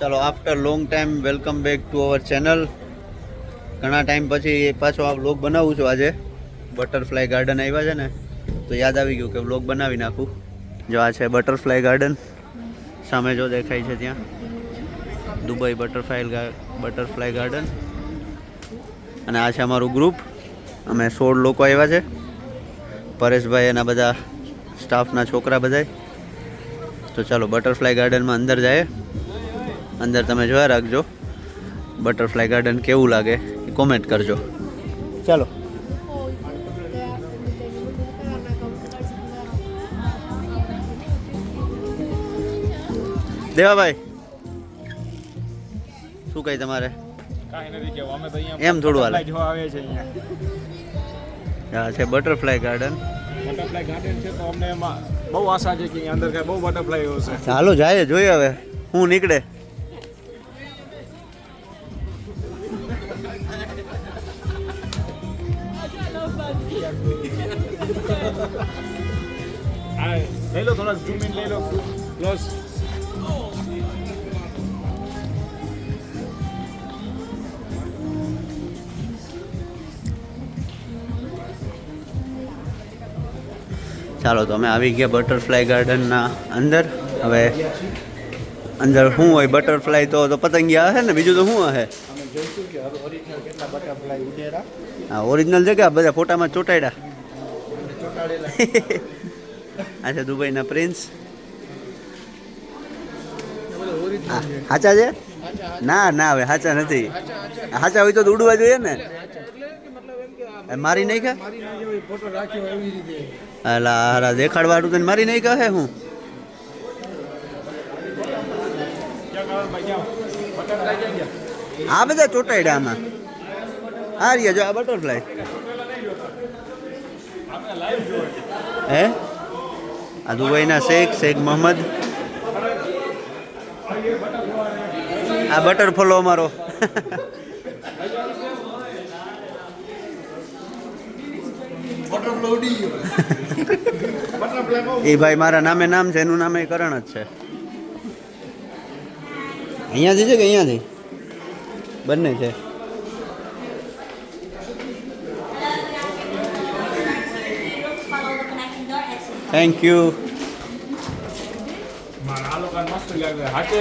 ચાલો after long time welcome back to our channel ઘણા time પછી પાછો આ વ્લોગ બનાવું છું આજે. બટરફ્લાય ગાર્ડન આવ્યા છે ને, તો યાદ આવી ગયું કે વ્લોગ બનાવી નાખું. જો આ છે બટરફ્લાય ગાર્ડન સામે જો દેખાય છે ત્યાં. દુબઈ બટરફ્લાય બટરફ્લાય ગાર્ડન અને આ છે અમારું ગ્રુપ અમે સોળ લોકો આવ્યા છે. પરેશભાઈ એના બધા સ્ટાફના છોકરા બધાય. તો ચાલો બટરફ્લાય ગાર્ડનમાં અંદર જાય અંદર તમે જોયા રાખજો. બટરફ્લાય ગાર્ડન કેવું લાગે એ કોમેન્ટ કરજો. ચાલો. દેવાભાઈ શું કહી તમારે? કાંઈ નથી કહેવું અમે તો અહીંયા એમ થોડું હાલે. હા આવે છે અહીંયા. આ છે બટરફ્લાય ગાર્ડન બટરફ્લાય ગાર્ડન છે તો અમને એમાં બહુ આશા છે કે અંદર કાંઈ બહુ બટરફ્લાય હશે. ચાલો જાય જોઈએ હવે. હું નીકળે. હા લઈ લો થોડા ઝૂમ ઇન લઈ લો ક્લોઝ ચાલો તો અમે આવી ગયા બટરફ્લાય ગાર્ડનના અંદર. હવે અંદર શું હોય બટરફ્લાય તો તો પતંગિયા હશે ને? બીજું તો શું હશે? હા ઓરિજિનલ છે ઓરિજિનલ જગ્યા બધા ફોટામાં ચોટાડ્યા. આ છે દુબઈના પ્રિન્સ હાચા છે? ના ના હવે હાચા નથી. હાચા હોય તો ઉડવા જોઈએ ને. મારી નહીં કે અલા હારા દેખાડવાળું તને મારી નહીં કહે હું? આ બધા ચોટાડ્યા આમાં. આ રહ્યા જો આ બટરફ્લાય હે? આ દુબઈના શેખ શેખ મોહમ્મદ. આ બટરફ્લો અમારો. એ ભાઈ મારા નામે નામ છે એનું નામે કરણ જ છે. અહીંયાથી છે કે અહીંયાથી? બંને છે. થેન્ક યુ હાચે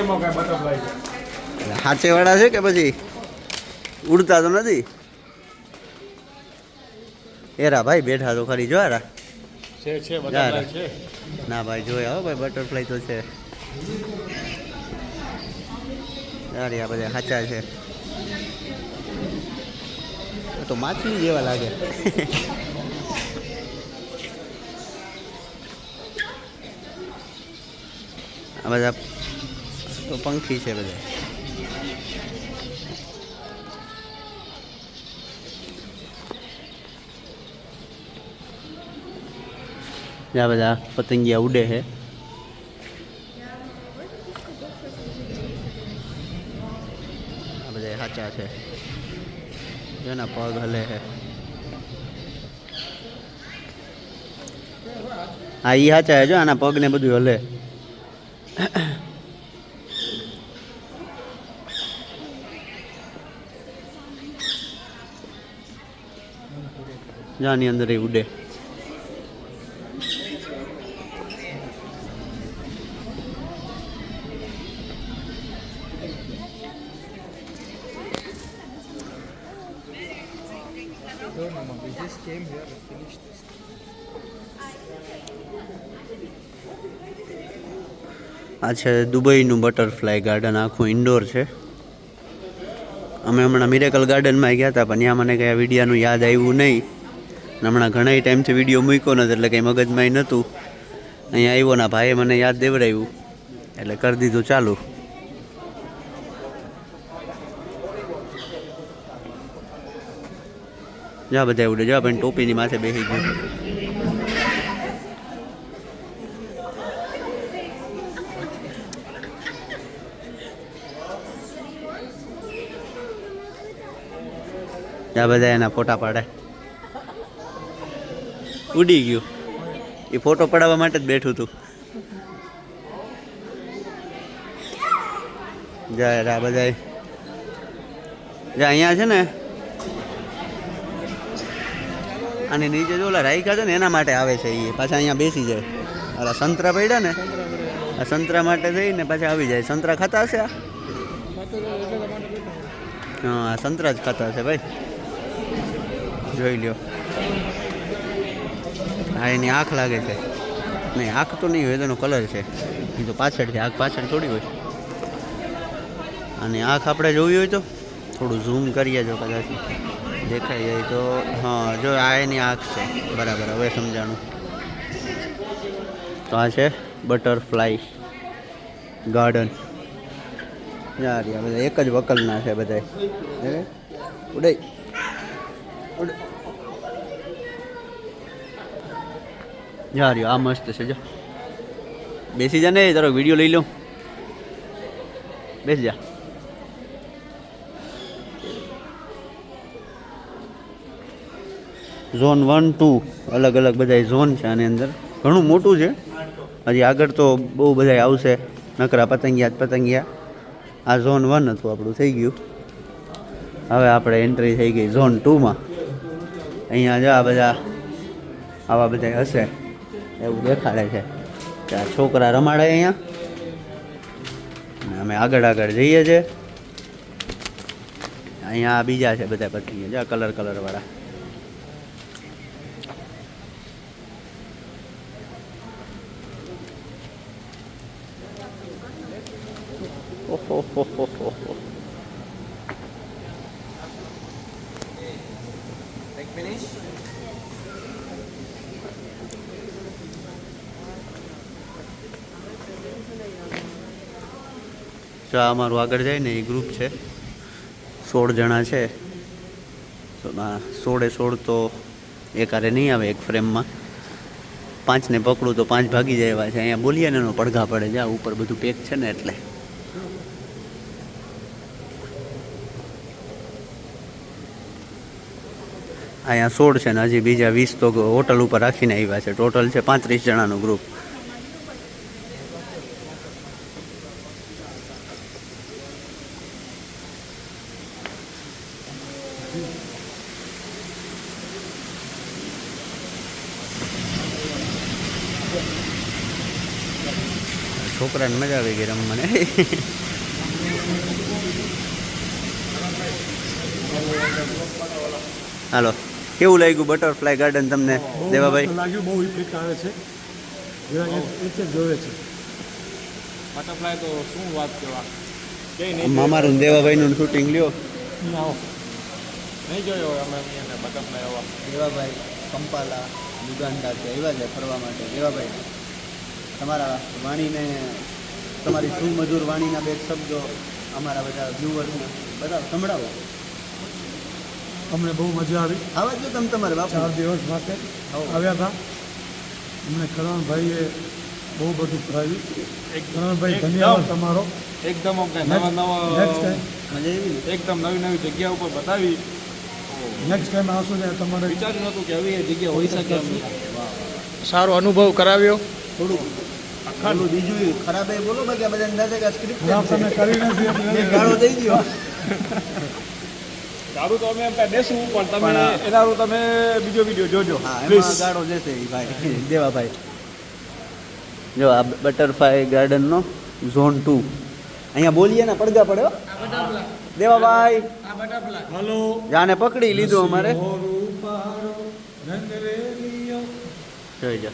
બટરફ્લાય છે. કે પછી ઉડતા તો નથી? એરા ભાઈ બેઠા તો ખરી જો છે છે ના ભાઈ જોયા હો ભાઈ બટરફ્લાય તો છે. અરે આ બધા હાચા છે. તો માછલી જેવા લાગે. આ બધા તો પંખી છે બધા. આ બધા પતંગિયા ઉડે છે. આ બધા સાચા છે. એના પગ હલે છે. હા ઈ સાચા છે જો, આના પગ ને બધું હલે. જાની અંદર એ ઉડે. આ છે દુબઈનું બટરફ્લાય ગાર્ડન, આખું ઇન્ડોર છે. અમે હમણાં મિરેકલ ગાર્ડનમાં ગયા હતા, પણ ત્યાં મને કંઈ આ વિડીયાનું યાદ આવ્યું નહીં. હમણાં ઘણા ટાઈમથી વીડિયો મૂક્યો નથી, એટલે કંઈ મગજમાં નહોતું. અહીંયા આવ્યો ના ભાઈએ મને યાદ દેવડાવ્યું એટલે કરી દીધું ચાલુ. જા બધા ઉડે, જા પણ ટોપીની માથે બેસી ગયું. આ બધા એના ફોટા પાડે. ઉડી ગયું. એ ફોટો પડાવવા માટે જ બેઠું હતું જાય રા બધા જે અહીંયા છે ને. અને નીચે જો ઓલા રાયકા છે ને એના માટે આવે છે એ પાછા અહીંયા બેસી જાય. ઓલા સંતરા પડ્યા ને આ સંતરા માટે જઈને પાછા આવી જાય. સંતરા ખાતા હશે આ? હા સંતરા જ ખાતા હશે ભાઈ. જોઈ લ્યો. હા એની આંખ લાગે છે. નહીં, આંખ તો નહીં હોય તેનો કલર છે. એ તો પાછળથી આંખ પાછળ થોડી હોય. અને આંખ આપણે જોવી હોય તો થોડું ઝૂમ કરીએ જો કદાચ દેખાઈ જાય તો. હા, જો આ એની આંખ છે. બરાબર, હવે સમજાણું. તો આ છે બટરફ્લાય ગાર્ડન યાર બધા એક જ વકલના છે બધા ઉડાઈ ઉડ યાર આ મસ્ત છે, જો. બેસી જા ને, તારો વીડિયો લઈ લઉં બેસી જા. ઝોન વન ટુ અલગ અલગ બધા ઝોન છે આની અંદર. ઘણું મોટું છે. હજી આગળ તો બહુ બધા આવશે. નકરા પતંગિયા જ પતંગિયા. આ ઝોન વન હતું, આપણું થઈ ગયું. હવે આપણે એન્ટ્રી થઈ ગઈ ઝોન ટુમાં અહીંયા જો આ બધા આવા બધા હશે. એવું દેખાડે છે. આ છોકરા રમાડે અહીંયા. અને અમે આગળ આગળ જઈએ છીએ અહીંયા બીજા છે બધા પતંગિયા જો કલર કલર વાળા. ઓહો હો હો હો. જો અમારું આગળ જાય ને એ ગ્રુપ છે. સોળ જણા છે. સોળે સોળ તો એક હારે નહીં આવે એક ફ્રેમમાં. પાંચને પકડું તો પાંચ ભાગી જાય એવા છે. અહીંયા બોલીએ ને એનો પડઘા પડે. આ ઉપર બધું પેક છે ને એટલે. અહીંયા સોળ છે ને હજી બીજા વીસ તો હોટલ ઉપર રાખીને આવ્યા છે. ટોટલ છે પાંત્રીસ જણાનું ગ્રુપ છોકરાને મજા આવી ગઈ રમવાને હાલો કેવું લાગ્યું બટરફ્લાય ગાર્ડન તમને દેવાભાઈ? લાગ્યું બહુ ઇફેક્ટ આવે છે. જોવે છે. બટરફ્લાય તો શું વાત નહીં અમારું દેવાભાઈનું શૂટિંગ લ્યો. નહીં જોયો અમે અહીંયા બટરફ્લાય આવા દેવાભાઈ કંપાલા યુગાન્ડા છે. આવ્યા છે ફરવા માટે. દેવાભાઈ તમારા વાણીને તમારી સુમધુર વાણીના બે શબ્દો અમારા બધા વ્યુઅર્સને બધા સંભળાવો. અમને બહુ મજા આવી. આવા જો તમે તમારે ચાર દિવસ માટે આવ્યા હતા. અમને કરણભાઈએ બહુ બધું કરાવ્યું. કરણભાઈ ધન્યવાદ તમારો. એકદમ અમને નવા નવા? એકદમ નવી નવી જગ્યા ઉપર બતાવી. નેક્સ્ટ ટાઈમ આવશો ને તમારે વિચાર્યું નહોતું કે આવી એ જગ્યા હોઈ શકે એમ. સારો અનુભવ કરાવ્યો. થોડુંક. થોડું બીજું ખરાબ એ બોલો બાકી બધા અંદાજે કે સ્ક્રિપ્ટ ખરાબ તમે કરી નથી એટલે ગાળો દઈ ગયો. સારું તો અમે દેશું પણ તમે પણ- એના હારું તમે બીજો વીડિયો જોજો. હા એમાં ગાળો જશે એ ભાઈ દેવાભાઈ. જો આ બટરફ્લાય ગાર્ડનનો ઝોન ટુ. અહીંયા બોલીએ ને પડગા પડ્યો દેવાભાઈ. હલો. જાને પકડી લીધું અમારે. જોઈ જા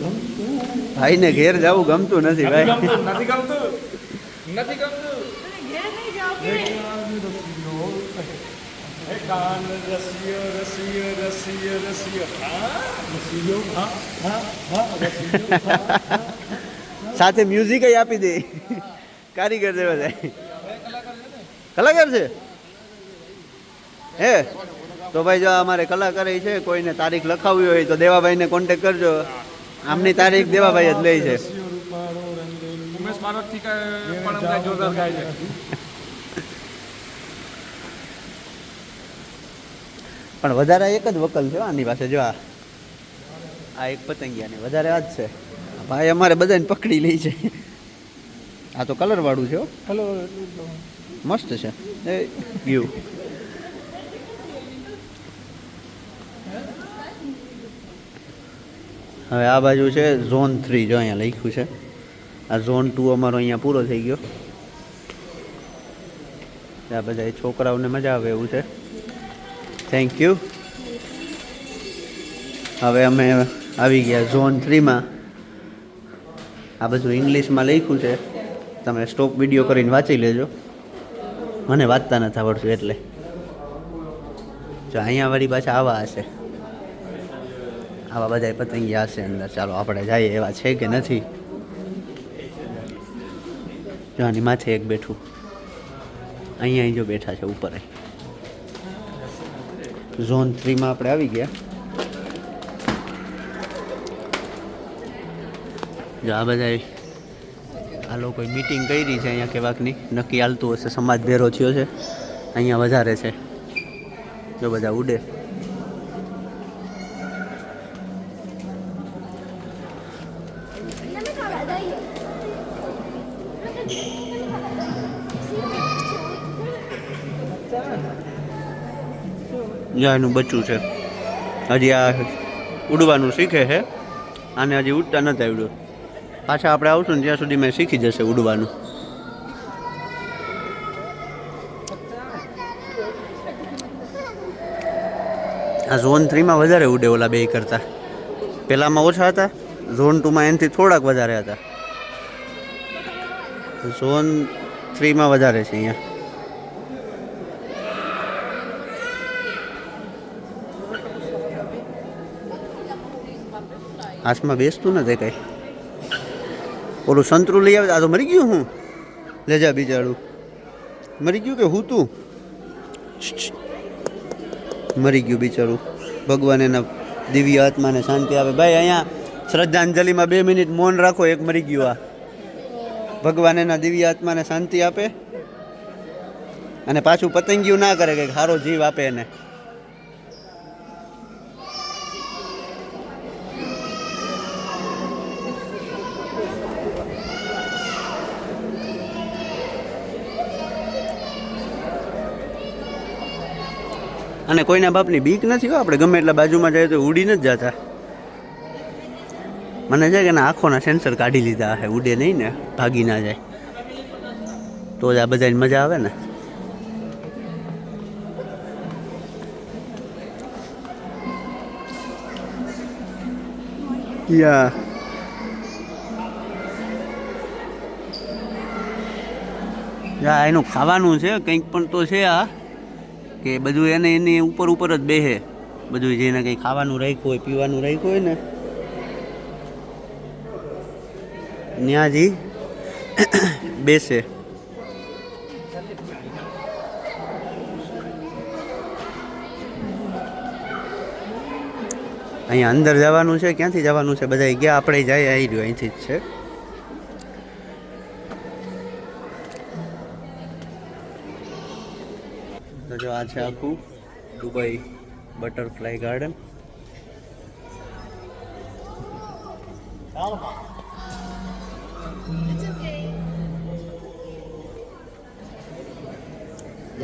ગમતું. ભાઈને ઘેર જવું ગમતું નથી ભાઈ. ગમતું નથી ગમતું. નથી ગમતું. હે કાન રસિયો રસિયો રસિયો રસિયો. હા રસિયો હા હા હા રસિયો હા સાથે મ્યુઝિક આપી દે. કારીગર દેવાભાઈ કલાકાર છે? હે? તો ભાઈ જો અમારે કલાકાર છે કોઈને તારીખ લખાવવી હોય તો દેવાભાઈને કોન્ટેક કરજો. આમની તારીખ દેવાભાઈ જ લે છે. પણ અમને જોરદાર ગાય છે. પણ વધારે એક જ વકલ છે આની પાસે જો આ. એક પતંગિયાની વધારે આ જ છે. ભાઈ અમારે બધાને પકડી લે છે. આ તો કલર વાળું છે હો. મસ્ત છે. એ ગયું હવે આ બાજુ છે ઝોન થ્રી, જો અહીંયા લખ્યું છે. આ ઝોન ટુ અમારો અહીંયા પૂરો થઈ ગયો. આ બધા છોકરાઓને મજા આવે એવું છે. થેન્ક યુ હવે અમે આવી ગયા ઝોન થ્રીમાં. આ બધું ઇંગ્લિશમાં લખ્યું છે. તમે સ્ટોપ વીડિયો કરીને વાંચી લેજો. મને વાંચતા નથી આવડતું એટલે. જો અહીંયા વળી પાછા આવા હશે. આવા બધા પતંગિયા હશે અંદર. ચાલો, આપણે જઈએ. એવા છે કે નથી? જો આની માથે એક બેઠું. અહીંયા જો બેઠા છે ઉપર. ઝોન થ્રીમાં આપણે આવી ગયા. જો આ બધા આ લોકોએ મીટિંગ કરી છે અહીંયા કેવાકની નક્કી હાલતું હશે. સમાજ ભેરો થયો છે. અહીંયા વધારે છે. જો બધા ઉડે. એનું બચ્ચું છે. હજી આ ઉડવાનું શીખે છે. આને હજી ઉડતા નથી આવડ્યું. પાછા આપણે આવશું ને ત્યાં સુધી મેં શીખી જશે ઉડવાનું. આ ઝોન થ્રીમાં વધારે ઉડે ઓલા બે કરતા. પહેલામાં ઓછા હતા. ઝોન ટુમાં એનાથી થોડાક વધારે હતા. ઝોન થ્રીમાં વધારે છે અહીંયા. હાથમાં બેસતું નથી કઈ. ઓલું સંતરું લઈ આવે, આ તો મરી ગયું હું. લેજા બિચારું મરી ગયું કે હું તું? મરી ગયું બિચારું. ભગવાન એના દિવ્ય આત્માને શાંતિ આવે ભાઈ, અહીંયા શ્રદ્ધાંજલિમાં બે મિનિટ મૌન રાખો, એક મરી ગયું આ. ભગવાન એના દિવ્ય આત્માને શાંતિ આપે અને પાછું પતંગિયું ના કરે કે સારો જીવ આપે એને. અને કોઈના બાપની બીક નથી હો, આપણે ગમે એટલા બાજુમાં જઈએ તો ઉડી જ જતા. મને છે કે એના આંખોના સેન્સર કાઢી લીધા હે, ઉડે નહીં ને, ભાગી ના જાય. તો જ આ બધાની મજા આવે ને. યા. યા, એનું ખાવાનું છે, કંઈક પણ તો છે આ, કે બધું એને એની ઉપર ઉપર જ બેહે. બધું જેને કંઈ ખાવાનું રાખ્યું હોય, પીવાનું રાખ્યું હોય ને ત્યાં જી બેસે. અહીંયા અંદર જવાનું છે, ક્યાંથી જવાનું છે? બધા ગયા, આપણે જાય આવી રહ્યું, અહીંથી જ છે. તો જો આ છે આખું, દુબઈ બટરફ્લાય ગાર્ડન.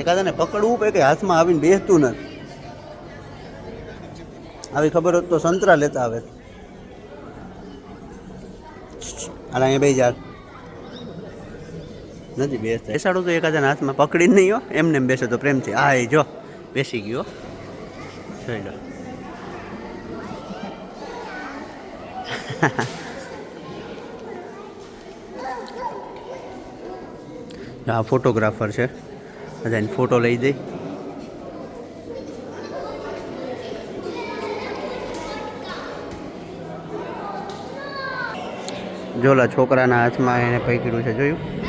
એકાદાને પકડવું પડે કે હાથમાં આવીને બેસતું નથી. આવી ખબર હોત તો સંતરા લેતા આવે. હાલ અહીંયા બે જા. નથી બેસતા. બેસાડો તો એકાદાને હાથમાં પકડીને નહીં હો. એમને એમ બેસે તો પ્રેમથી. હા, એ જો, બેસી ગયો. જોઈ લો. આ ફોટોગ્રાફર છે. બધાને ફોટો લઈ જઈ જોલા છોકરાના હાથમાં એને પકડ્યું છે જોયું?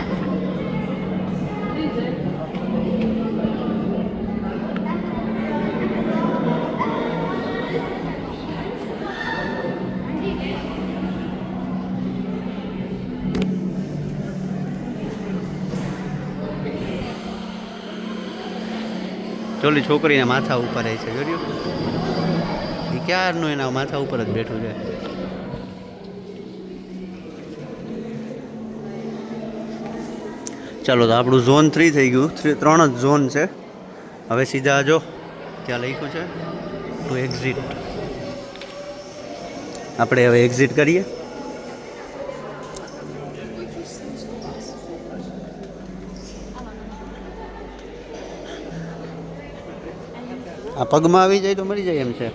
ચોલી છોકરીના માથા ઉપર છે જોયું એ ક્યારનું એના માથા ઉપર જ બેઠું છે? ચાલો તો આપણું ઝોન થ્રી થઈ ગયું. થ્રી ત્રણ જ ઝોન છે. હવે સીધા જો, ત્યાં લખ્યું છે ટુ એક્ઝિટ આપણે હવે એક્ઝિટ કરીએ. આ પગમાં આવી જાય તો મળી જાય એમ છે.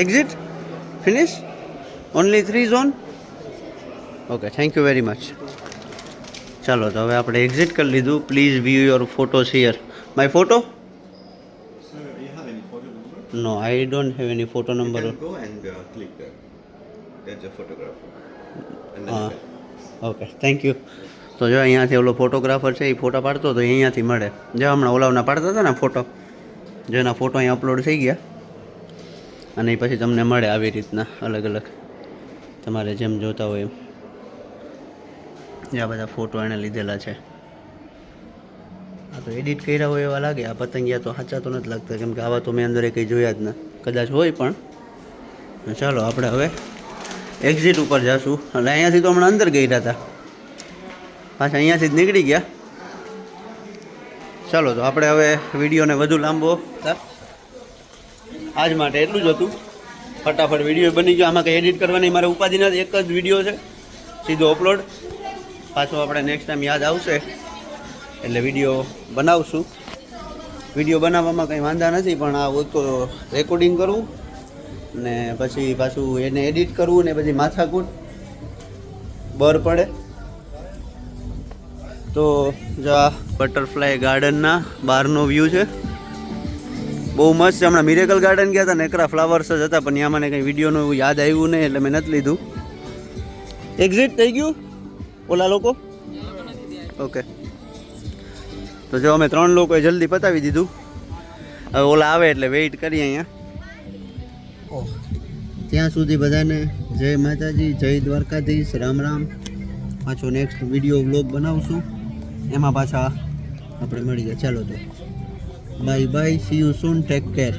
Exit finish only three zone okay thank you very much ચાલો તો હવે આપણે એક્ઝિટ કરી લીધું. Please view your photos here my photo Sir, you have any photo no I don't have any photo You number can go and uh, click there. That's a photographer. And then you can- okay thank you તો જો અહીંયાથી ઓલો photographer છે એ ફોટા પાડતો તો એ અહીંયાથી મળે. જે હમણાં ઓલાવના પાડતા હતા ને ફોટો જેના ફોટો અહીં અપલોડ થઈ ગયા. અને એ પછી તમને મળે આવી રીતના અલગ અલગ. તમારે જેમ જોતા હોય એમ. જે આ બધા ફોટો એણે લીધેલા છે. આ તો એડિટ કર્યા હોય એવા લાગે, આ પતંગિયા તો સાચા તો નથી લાગતા, કેમ કે આવા તો મેં અંદર કંઈ જોયા જ ના. કદાચ હોય પણ. ચાલો આપણે હવે એક્ઝિટ ઉપર જશું. એટલે અહીંયાથી તો હમણાં અંદર ગયા હતા. પાછા અહીંયાથી જ નીકળી ગયા. ચાલો તો આપણે હવે વિડીયોને વધુ લાંબો આજ માટે એટલું જ હતું. ફટાફટ વીડિયો બની ગયો. આમાં કંઈ એડિટ કરવાની મારે ઉપાધિ નથી. એક જ વીડિયો છે. સીધો અપલોડ પાછો આપણે નેક્સ્ટ ટાઈમ યાદ આવશે. એટલે વીડિયો બનાવશું. વીડિયો બનાવવામાં કંઈ વાંધા નથી, પણ આ તો રેકોર્ડિંગ કરવું ને પછી પાછું એને એડિટ કરવું ને પછી માથાકૂટ. બર પડે. તો જો આ બટરફ્લાય ગાર્ડનના બહારનો વ્યૂ છે. બહુ મસ્ત છે. હમણાં મિરેકલ ગાર્ડન ગયા હતા નેકરા ફ્લાવર્સ જ હતા, પણ ત્યાં મને કંઈ વિડીયોનું યાદ આવ્યું નહીં, એટલે મેં નથી લીધું. એક્ઝિટ થઈ ગયું? ઓલા લોકો? ઓકે. તો જો અમે ત્રણ લોકોએ જલ્દી પતાવી દીધું. હવે ઓલા આવે એટલે વેઇટ કરીએ અહીંયા. ત્યાં સુધી બધાને જય માતાજી, જય દ્વારકાધીશ, રામ રામ. પાછો નેક્સ્ટ વીડિયો વ્લોગ બનાવશું. એમાં પાછા આપણે મળીએ ચાલો તો. Bye bye see you soon take care